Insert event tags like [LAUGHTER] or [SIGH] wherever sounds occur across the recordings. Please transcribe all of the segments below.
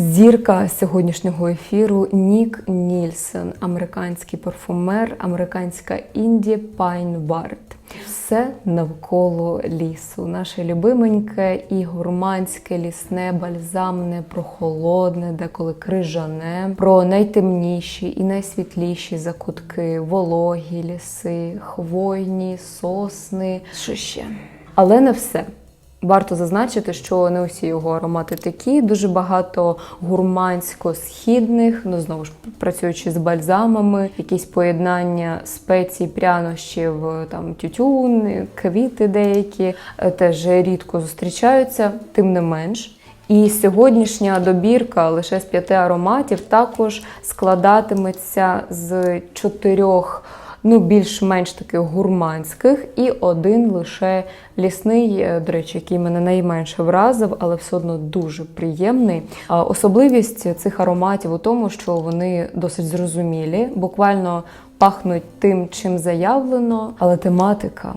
Зірка сьогоднішнього ефіру Нік Нільсен, американський парфумер, американська інді Пайн Барт. Все навколо лісу. Наше любименьке і гурманське, лісне, бальзамне, прохолодне, деколи крижане, про найтемніші і найсвітліші закутки, вологі ліси, хвойні, сосни. Що ще? Але не все. Варто зазначити, що не усі його аромати такі. Дуже багато гурмансько-східних, ну знову ж працюючи з бальзамами, якісь поєднання спецій, прянощів, там тютюн, квіти деякі е, теж рідко зустрічаються, тим не менш. І сьогоднішня добірка лише з п'яти ароматів також складатиметься з чотирьох ну, більш-менш таких гурманських, і один лише лісний, е, до речі, який мене найменше вразив, але все одно дуже приємний. Особливість цих ароматів у тому, що вони досить зрозумілі, буквально пахнуть тим, чим заявлено, але тематика.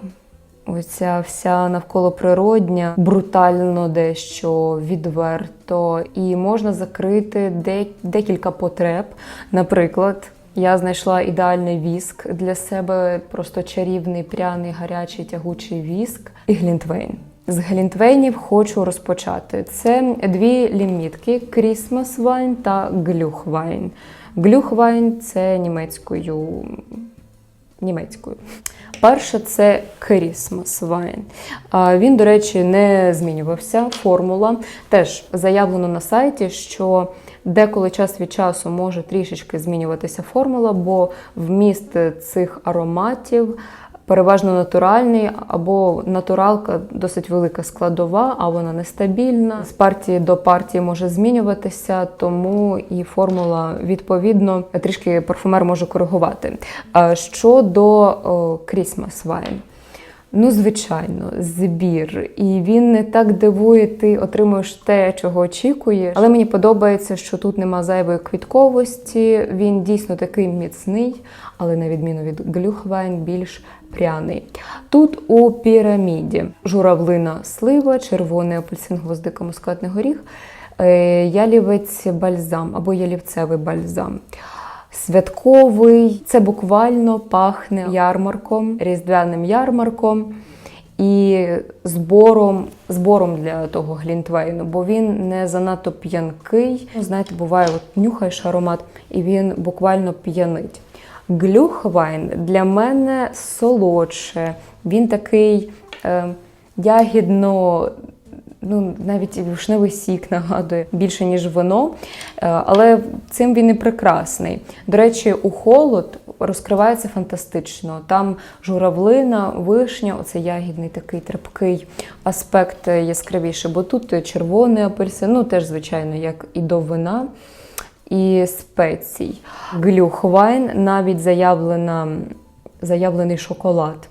Оця вся навколоприродня, брутально дещо відверто, і можна закрити де- декілька потреб. Наприклад, я знайшла ідеальний віск для себе, просто чарівний, пряний, гарячий, тягучий віск і глінтвейн. З глінтвейнів хочу розпочати. Це дві лімітки: Крісмас Вайн та Глюхвайн. Глюхвайн це німецькою німецькою. Перше це Wine. Він, до речі, не змінювався. Формула теж заявлено на сайті, що деколи час від часу може трішечки змінюватися формула, бо вміст цих ароматів переважно натуральний, або натуралка досить велика складова, а вона нестабільна. З партії до партії може змінюватися, тому і формула відповідно трішки парфумер може коригувати. Щодо Christmas Wine. Ну, звичайно, збір. І він не так дивує, ти отримуєш те, чого очікуєш. Але мені подобається, що тут нема зайвої квітковості. Він дійсно такий міцний, але на відміну від Глюхвайн, більш пряний. Тут у піраміді журавлина слива, червоний апельсин, гвоздика, мускатний горіх, е, ялівець бальзам або ялівцевий бальзам. Святковий, це буквально пахне ярмарком, різдвяним ярмарком і збором, збором для того глінтвейну, бо він не занадто п'янкий. Знаєте, буває, от нюхаєш аромат, і він буквально п'янить. Глюхвайн для мене солодше. Він такий е, ягідно. Ну, навіть вишневий сік нагадує більше, ніж вино, Е, але цим він і прекрасний. До речі, у холод розкривається фантастично. Там журавлина, вишня, оце ягідний такий трапкий аспект яскравіший, бо тут червоний апельсин, ну теж, звичайно, як і до вина і спецій. Глюхвайн навіть заявлена, заявлений шоколад.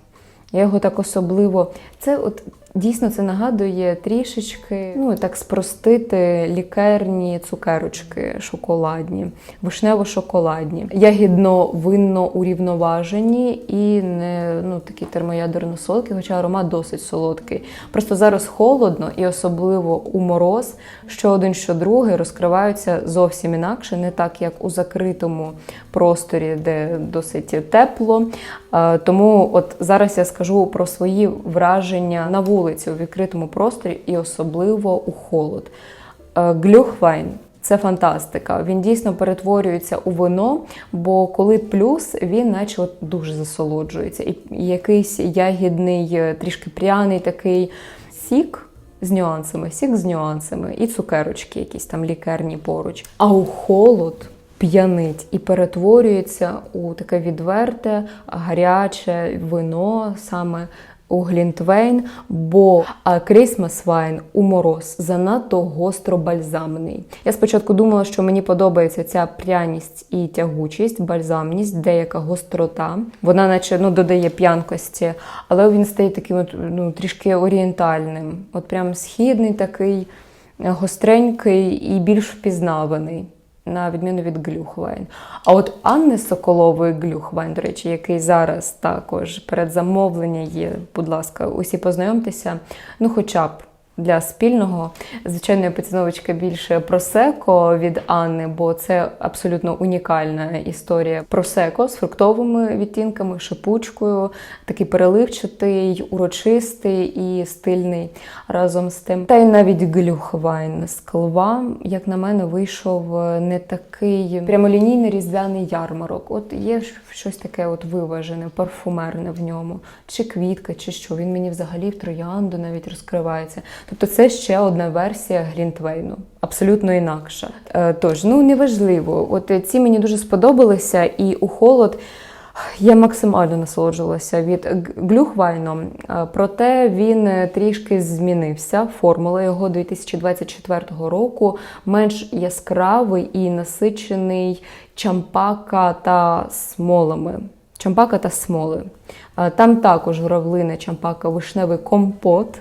Я його так особливо. Це от дійсно це нагадує трішечки, ну так спростити лікерні цукерочки шоколадні, вишнево-шоколадні, ягідно винно урівноважені і не ну такі термоядерно солодкі, хоча аромат досить солодкий. Просто зараз холодно і особливо у мороз, що один, що другий розкриваються зовсім інакше, не так як у закритому просторі, де досить тепло. Е, Тому от зараз я скажу про свої враження на вулиці у відкритому просторі і особливо у холод. Е, Глюхвайн це фантастика. Він дійсно перетворюється у вино, бо коли плюс, він наче от дуже засолоджується. І якийсь ягідний, е, трішки пряний такий сік. З нюансами, сік з нюансами, і цукерочки, якісь там лікерні поруч. А у холод п'янить і перетворюється у таке відверте, гаряче вино саме у Глінтвейн, бо Christmas Wine у мороз занадто гостро бальзамний. Я спочатку думала, що мені подобається ця пряність і тягучість, бальзамність, деяка гострота. Вона, наче ну, додає п'янкості, але він стає таким ну, трішки орієнтальним. От прям східний такий гостренький і більш впізнаваний. На відміну від Глюхвайн. А от Анни Соколової Глюхвайн, до речі, який зараз також перед замовленням є, будь ласка, усі познайомтеся. Ну, хоча б Для спільного звичайно, поціновочка більше просеко від Анни, бо це абсолютно унікальна історія просеко з фруктовими відтінками, шипучкою, такий переливчатий, урочистий і стильний разом з тим. Та й навіть глюхвайн з клва, як на мене, вийшов не такий прямолінійний різдвяний ярмарок. От є щось таке от виважене, парфумерне в ньому, чи квітка, чи що. Він мені взагалі в троянду навіть розкривається. Тобто це ще одна версія Глінтвейну, абсолютно інакша. Е, Тож, ну неважливо. От е, ці мені дуже сподобалися, і у холод. Я максимально насолоджувалася від глюхвайном, Е, проте він трішки змінився. Формула його 2024 року менш яскравий і насичений чампака та смолами. Чампака та смоли. Там також журавлина, чампака, вишневий компот.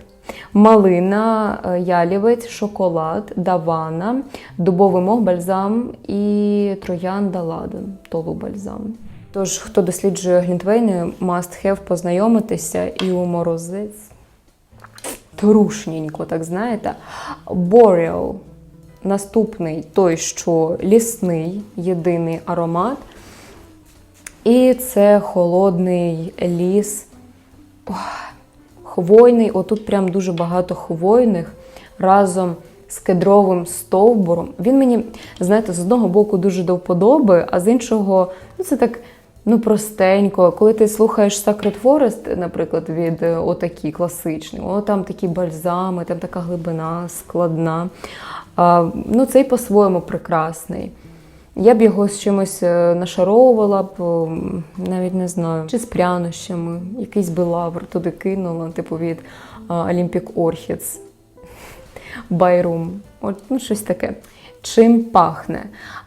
Малина, е, ялівець, шоколад, давана, дубовий мох, бальзам і троянда ладан, толу бальзам. Тож, хто досліджує глінтвейни, must have познайомитися і у морозець. Трушненько, так знаєте. Boreal. Наступний той, що лісний, єдиний аромат. І це холодний ліс. Ох, Хвойний, отут прям дуже багато хвойних разом з кедровим стовбуром. Він мені, знаєте, з одного боку дуже до вподоби, а з іншого, ну це так ну простенько. Коли ти слухаєш Sacred Forest, наприклад, від е, отакі класичні, о, там такі бальзами, там така глибина складна. А, ну, цей по-своєму прекрасний. Я б його з чимось е, нашаровувала б, навіть не знаю, чи з прянощами, якийсь би лавр туди кинула, типу від Олімпік Olympic Orchids, Байрум. От, ну, щось таке. Чим пахне?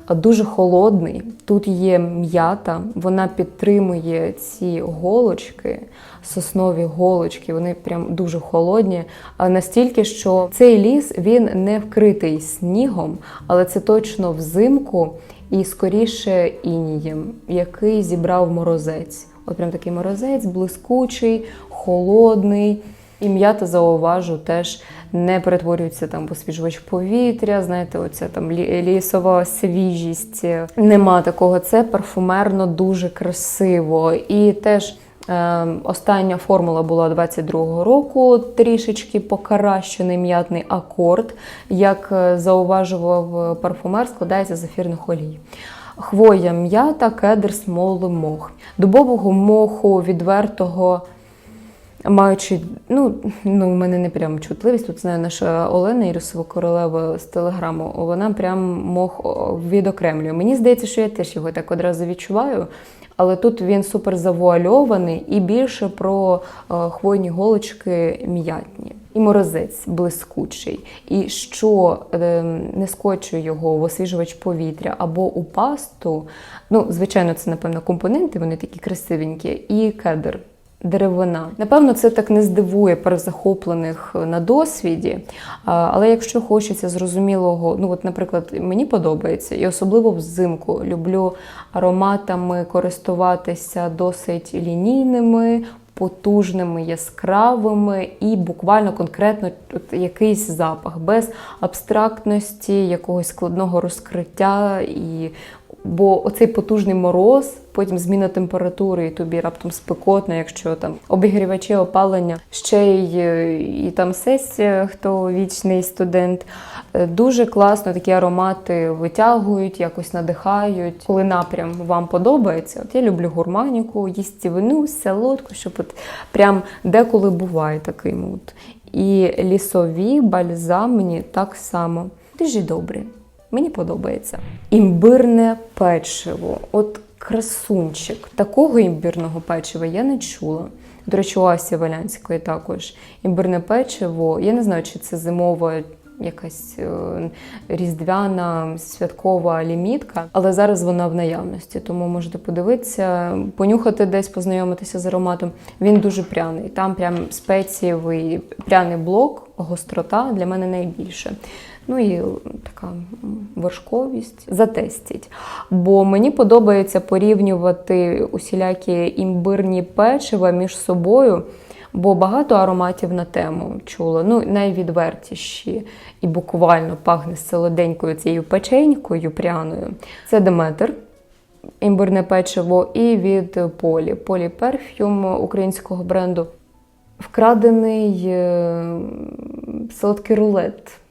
Дуже холодний. Тут є м'ята, вона підтримує ці голочки, соснові голочки, вони прям дуже холодні. Настільки, що цей ліс він не вкритий снігом, але це точно взимку і скоріше інієм, який зібрав морозець. От прям такий морозець, блискучий, холодний. І м'ята зауважу теж не перетворюється там в освіжувач повітря. Знаєте, оця там лісова свіжість. Нема такого. Це парфумерно дуже красиво. І теж е, остання формула була 22-го року, трішечки покращений м'ятний акорд, як е, зауважував парфумер, складається з ефірних олій. Хвоя м'ята, кедр, смоли, мох. Дубового моху відвертого Маючи, ну, ну, в мене не прям чутливість. Тут знаю наша Олена Ірусова королева з телеграму. Вона прям мох відокремлює. Мені здається, що я теж його так одразу відчуваю. Але тут він супер завуальований і більше про е, хвойні голочки м'ятні. І морозець блискучий. І що е, не скочує його в освіжувач повітря або у пасту. Ну, звичайно, це, напевно, компоненти, вони такі красивенькі, і кедр деревина. Напевно, це так не здивує перезахоплених на досвіді. Але якщо хочеться зрозумілого, ну от, наприклад, мені подобається, і особливо взимку люблю ароматами користуватися досить лінійними. Потужними, яскравими і буквально конкретно якийсь запах без абстрактності, якогось складного розкриття і Бо оцей потужний мороз, потім зміна температури, і тобі раптом спекотно, якщо там обігрівачі опалення, ще й, і там сесія, хто вічний студент. Е, Дуже класно такі аромати витягують, якось надихають. Коли напрям вам подобається, от я люблю гурманіку, їстівину, солодку, щоб от прям деколи буває такий мут. І лісові бальзамні так само. Дуже добре. Мені подобається. Імбирне печиво. От красунчик. Такого імбірного печива я не чула. До речі, у Асі Валянської також імбирне печиво. Я не знаю, чи це зимова якась е, різдвяна святкова лімітка, але зараз вона в наявності, тому можете подивитися, понюхати десь, познайомитися з ароматом. Він дуже пряний. Там прям спецієвий пряний блок, гострота для мене найбільше. Ну і така вершковість затестіть. Бо мені подобається порівнювати усілякі імбирні печива між собою. бо багато ароматів на тему чула. Ну, найвідвертіші і буквально пахне солоденькою цією печенькою пряною. Це Деметр. Імбирне печиво і від Полі. Полі перфюм українського бренду. Вкрадений е, солодкий рулет.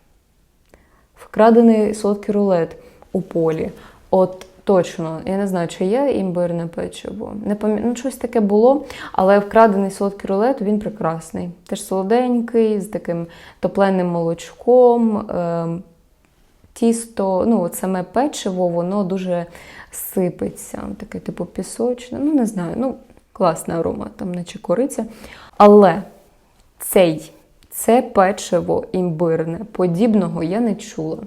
Вкрадений солодкий рулет у полі. От точно, я не знаю, чи є імбирне печиво. Не пам'ят... ну, щось таке було, але вкрадений солодкий рулет він прекрасний. Теж солоденький, з таким топленим молочком. Е, тісто, ну, от саме печиво, воно дуже сипеться. Таке, типу, пісочне. Ну, не знаю, ну, класний аромат, там, наче кориця. Але цей. Це печиво імбирне, подібного я не чула.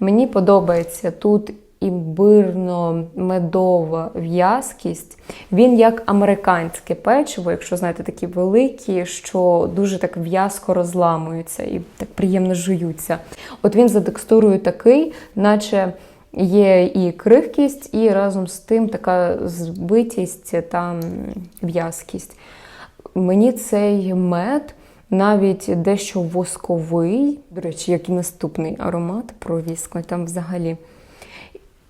Мені подобається тут імбирно-медова в'язкість. Він як американське печиво, якщо знаєте, такі великі, що дуже так в'язко розламуються і так приємно жуються. От він за текстурою такий, наче. Є і крихкість, і разом з тим така збитість та в'язкість. Мені цей мед навіть дещо восковий, до речі, як і наступний аромат про віск, там взагалі.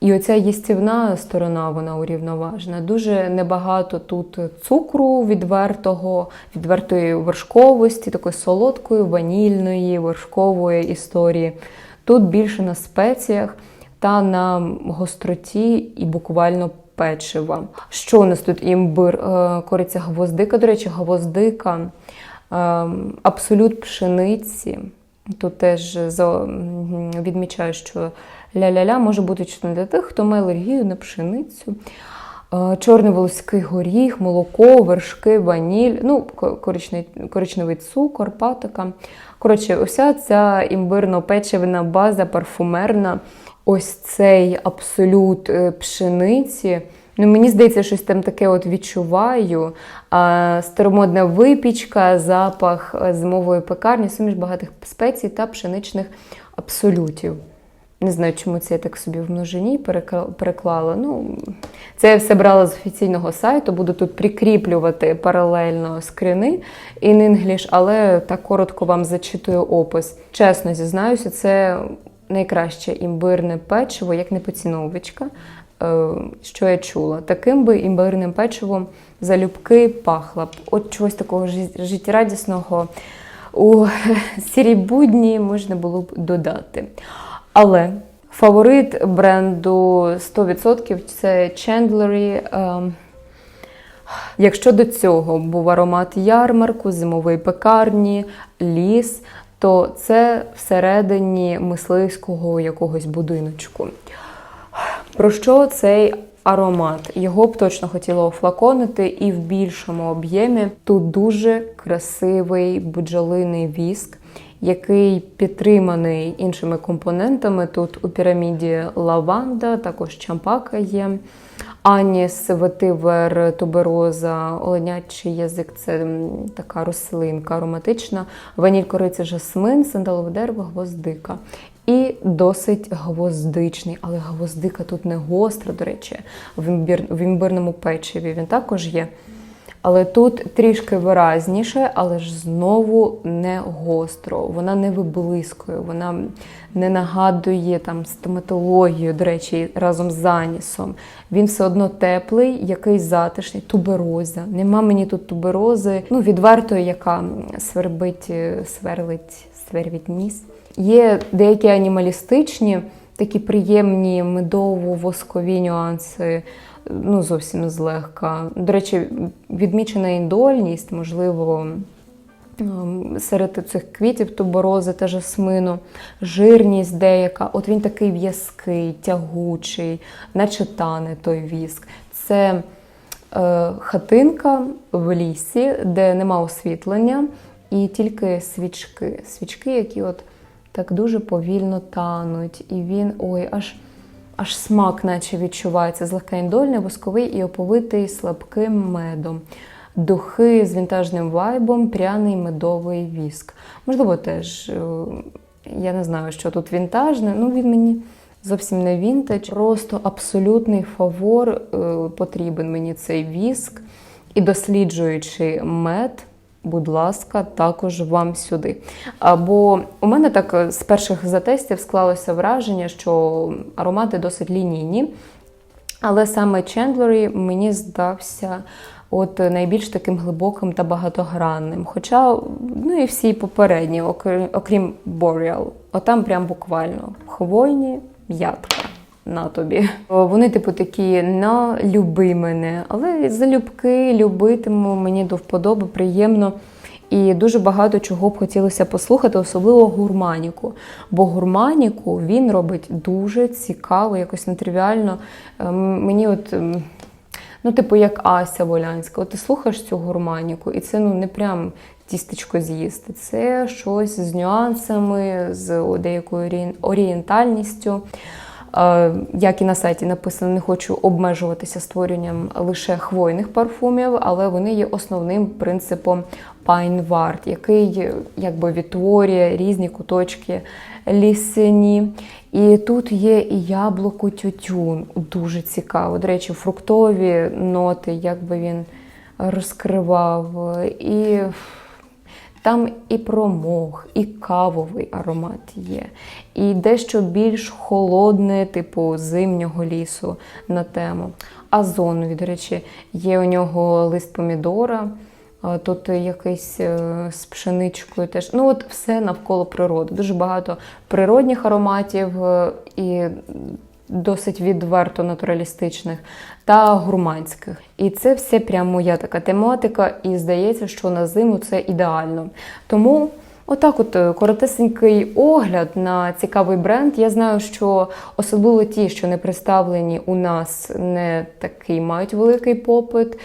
І оця їстівна сторона, вона урівноважена. Дуже небагато тут цукру відвертого, відвертої вершковості, такої солодкої, ванільної, вершкової історії. Тут більше на спеціях та на гостроті і буквально печива. Що у нас тут імбир? Е, кориця гвоздика, до речі, гвоздика, абсолют пшениці. Тут теж відмічаю, що ля-ля-ля може бути чутно для тих, хто має алергію на пшеницю. Е, чорний волоський горіх, молоко, вершки, ваніль, ну, коричневий цукор, патока. Коротше, уся ця імбирно-печивна база парфумерна, ось цей абсолют е, пшениці. Ну, Мені здається, щось там таке от відчуваю. А, Старомодна випічка, запах е, зимової пекарні, суміш багатих спецій та пшеничних абсолютів. Не знаю, чому це я так собі в множині переклала. Ну, Це я все брала з офіційного сайту, буду тут прикріплювати паралельно скрини in English, але так коротко вам зачитую опис. Чесно зізнаюся, це найкраще імбирне печиво, як не поціновувачка, е, що я чула. Таким би імбирним печивом залюбки пахла б. От чогось такого життєрадісного у [LAUGHS] сірій будні можна було б додати. Але фаворит бренду 100% це Chandlery. Ем, якщо до цього був аромат ярмарку, зимової пекарні, ліс, то це всередині мисливського якогось будиночку. Про що цей аромат? Його б точно хотіло офлаконити і в більшому об'ємі. Тут дуже красивий бджолиний віск який підтриманий іншими компонентами. Тут у піраміді лаванда, також чампака є. Аніс, ветивер, тубероза, оленячий язик це така рослинка ароматична, ваніль кориця жасмин, сандалове дерево, гвоздика. І досить гвоздичний, але гвоздика тут не гостра, до речі, в імбір, в імбирному печиві він також є. Але тут трішки виразніше, але ж знову не гостро. Вона не виблискує, вона не нагадує там стоматологію, до речі, разом з анісом. Він все одно теплий, якийсь затишний, тубероза. Нема мені тут туберози, ну, відвертої, яка свербить, сверлить, свервить ніс. Є деякі анімалістичні, такі приємні медово-воскові нюанси ну, зовсім злегка. До речі, відмічена індольність, можливо, ем, серед цих квітів туборози та жасмину, жирність деяка. От він такий в'язкий, тягучий, наче тане той віск. Це е, хатинка в лісі, де нема освітлення, і тільки свічки. Свічки, які от так дуже повільно тануть. І він ой, аж аж смак, наче відчувається, злегка індольний, восковий і оповитий слабким медом. Духи з вінтажним вайбом, пряний медовий віск. Можливо, теж, е, я не знаю, що тут вінтажне, ну він мені зовсім не вінтаж. Просто абсолютний фавор е, потрібен мені цей віск. І досліджуючи мед, будь ласка, також вам сюди. Або у мене так е, з перших затестів склалося враження, що аромати досить лінійні. Але саме Чендлері мені здався от найбільш таким глибоким та багатогранним. Хоча, ну і всі попередні, окрім, Boreal, отам прям буквально хвойні ядка. На тобі. Вони, типу, такі на люби мене, але залюбки, любитиму, мені до вподоби, приємно. І дуже багато чого б хотілося послухати, особливо гурманіку. Бо гурманіку він робить дуже цікаво, якось нетривіально. Ем, Мені от. ем, Ну, типу, як Ася Волянська. От ти слухаєш цю гурманіку, і це ну не прям тістечко з'їсти. Це щось з нюансами, з деякою орієнтальністю. Як і на сайті написано, не хочу обмежуватися створенням лише хвойних парфумів, але вони є основним принципом Ward, який якби відтворює різні куточки лісені. І тут є і яблуко тютюн, дуже цікаво. До речі, фруктові ноти, як би він розкривав. І там і промог, і кавовий аромат є, і дещо більш холодне, типу зимнього лісу на тему. Озонові, до речі, є у нього лист помідора. Тут якийсь е, з пшеничкою теж. Ну, от все навколо природи. Дуже багато природних ароматів е, і досить відверто натуралістичних та гурманських. І це все прям моя така тематика, і здається, що на зиму це ідеально. Тому. Отак, от е, коротесенький огляд на цікавий бренд. Я знаю, що особливо ті, що не представлені у нас, не такий мають великий попит.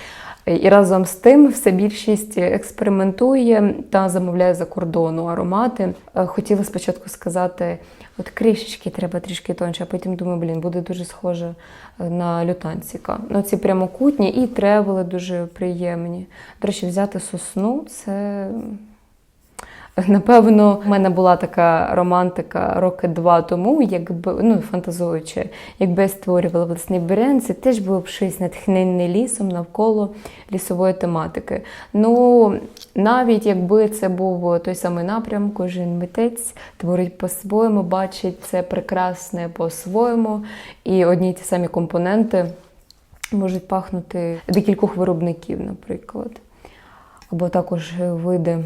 І разом з тим все більшість експериментує та замовляє за кордону аромати. Е, Хотіла спочатку сказати, от кришечки треба трішки тонше, а потім думаю, блін, буде дуже схоже е, на лютанціка. Ну, ці прямокутні і тревели дуже приємні. До речі, взяти сосну це. Напевно, в мене була така романтика роки два тому, якби ну фантазуючи, якби я створювала власний бренд, це теж було б щось натхненне лісом навколо лісової тематики. Ну навіть якби це був той самий напрям, кожен митець творить по-своєму, бачить це прекрасне по-своєму, і одні ті самі компоненти можуть пахнути декількох виробників, наприклад, або також види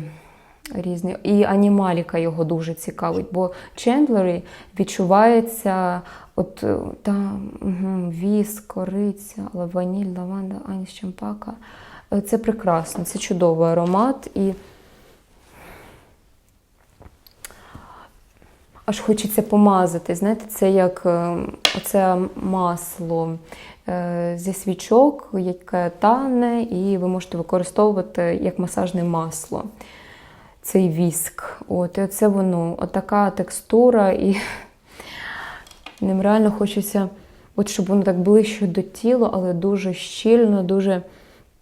різні. І анімаліка його дуже цікавить, бо Чендлері відчувається от е, та угу, віс, кориця, але ваніль, лаванда, аніс чампака. Е, Це прекрасно, це чудовий аромат. І аж хочеться помазати. Знаєте, це як е, оце масло зі свічок, яке тане, і ви можете використовувати як масажне масло цей віск. От, і оце воно, отака текстура, і [LAUGHS] ним реально хочеться, от щоб воно так ближче до тіла, але дуже щільно, дуже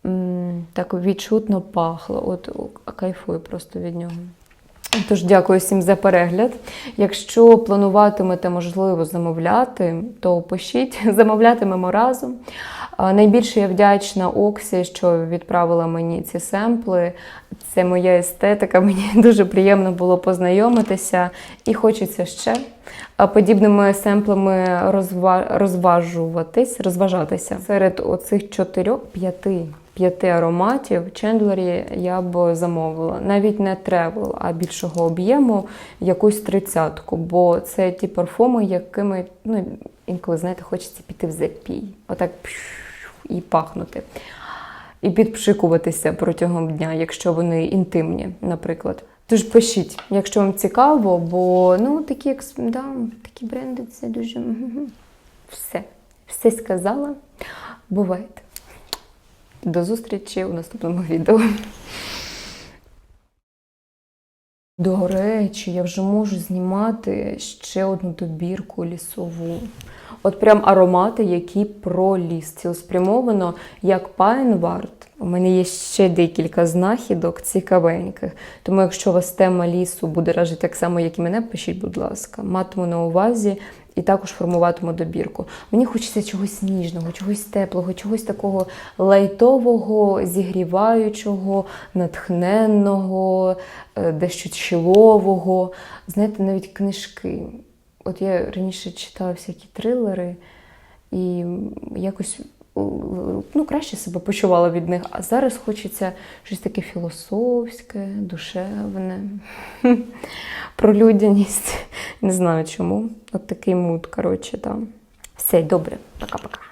м, так відчутно пахло. От кайфую просто від нього. Тож дякую всім за перегляд. Якщо плануватимете, можливо, замовляти, то пишіть, [LAUGHS] замовлятимемо разом. Найбільше я вдячна Оксі, що відправила мені ці семпли. Це моя естетика, [LAUGHS] мені дуже приємно було познайомитися і хочеться ще подібними семплами розва- розважуватись, розважатися. Серед оцих чотирьох, п'яти ароматів Чендлері я б замовила. Навіть не тревел, а більшого об'єму якусь тридцятку, бо це ті парфуми, якими ну, інколи, знаєте, хочеться піти в запій. Отак і пахнути. І підпшикуватися протягом дня, якщо вони інтимні, наприклад. Тож пишіть, якщо вам цікаво, бо ну такі екс- да, такі бренди це дуже все. Все сказала. Бувайте. До зустрічі у наступному відео. До речі, я вже можу знімати ще одну добірку лісову. От прям аромати, які про ліс. Цілеспрямовано, як Пайнвард. У мене є ще декілька знахідок цікавеньких. Тому, якщо вас тема лісу буде ражити так само, як і мене, пишіть, будь ласка. Матиму на увазі і також формуватиму добірку. Мені хочеться чогось ніжного, чогось теплого, чогось такого лайтового, зігріваючого, натхненного, е, дещо чолового. Знаєте, навіть книжки. От я раніше читала всякі трилери і якось ну, краще себе почувала від них. А зараз хочеться щось таке філософське, душевне, [LAUGHS] про людяність. Не знаю чому. От такий мут, коротше, там. Все, добре, пока-пока.